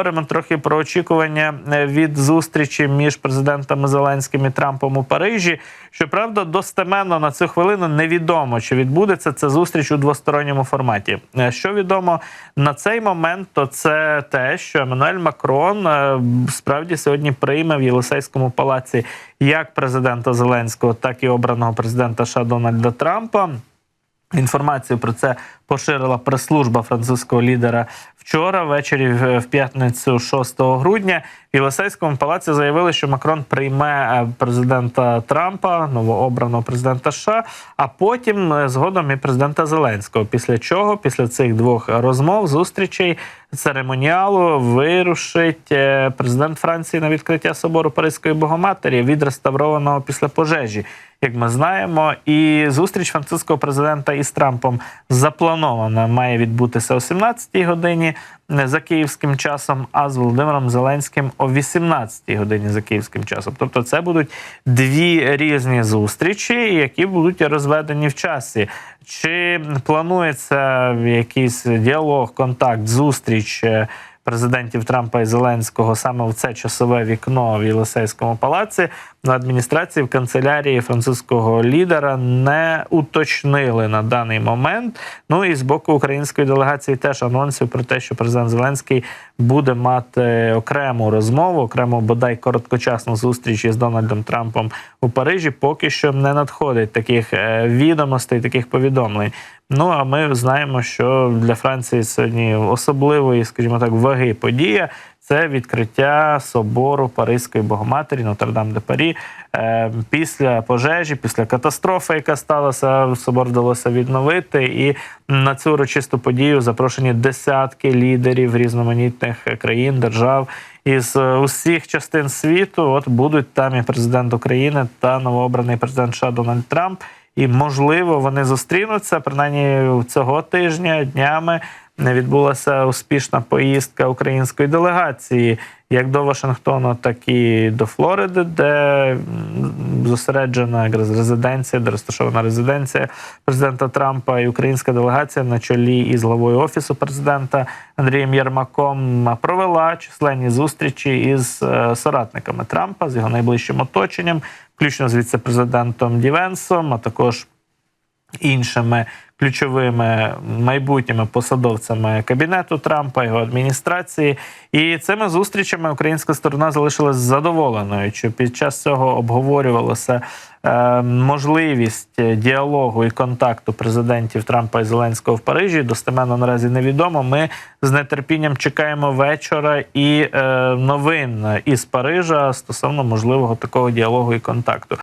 поговоримо трохи про очікування е, від зустрічі між президентами Зеленським і Трампом у Парижі. Щоправда, достеменно на цю хвилину невідомо, чи відбудеться ця зустріч у двосторонньому форматі. Е, Що відомо на цей момент, то це те, що Еммануель Макрон е, справді сьогодні прийме в Єлисейському палаці як президента Зеленського, так і обраного президента США Дональда Трампа. Інформацію про це поширила прес-служба французького лідера вчора, ввечері в п'ятницю, 6 грудня. В Єлисейському палаці заявили, що Макрон прийме е, президента Трампа, новообраного президента США, а потім е, згодом і президента Зеленського. Після чого, після цих двох розмов, зустрічей, церемоніалу вирушить е, президент Франції на відкриття собору Паризької Богоматері, відреставрованого після пожежі. Як ми знаємо, і зустріч французького президента із Трампом запланована має відбутися о 17-й годині за київським часом, а з Володимиром Зеленським о 18-й годині за київським часом. Тобто, це будуть дві різні зустрічі, які будуть розведені в часі. Чи планується якийсь діалог, контакт, зустріч? е, Президентів Трампа і Зеленського саме в це часове вікно в Єлисейському палаці на адміністрації в канцелярії французького лідера не уточнили на даний момент. Ну і з боку української делегації теж анонсів про те, що президент Зеленський буде мати окрему розмову, окрему бодай короткочасну зустріч із Дональдом Трампом у Парижі. Поки що не надходить таких е, відомостей, таких повідомлень. Ну а ми знаємо, що для Франції сьогодні особливої, скажімо так, ваги подія. Це відкриття собору Паризької Богоматері Нотр-Дам де Парі. Е, Після пожежі, після катастрофи, яка сталася, собор вдалося відновити. І на цю урочисту подію запрошені десятки лідерів різноманітних країн, держав із е, усіх частин світу. От будуть там і президент України та новообраний президент США Дональд Трамп. І можливо вони зустрінуться принаймні цього тижня днями. Відбулася успішна поїздка української делегації як до Вашингтону, так і до Флориди, де зосереджена якраз резиденція, де розташована резиденція президента Трампа і українська делегація на чолі із главою офісу президента Андрієм Єрмаком провела численні зустрічі із е, соратниками Трампа з його найближчим оточенням, включно з віце-президентом Дівенсом, а також іншими ключовими майбутніми посадовцями кабінету Трампа, його адміністрації. І цими зустрічами українська сторона залишилась задоволеною. Що під час цього обговорювалося е, можливість діалогу і контакту президентів Трампа і Зеленського в Парижі. Достеменно наразі невідомо. Ми з нетерпінням чекаємо вечора і е, новин із Парижа стосовно можливого такого діалогу і контакту.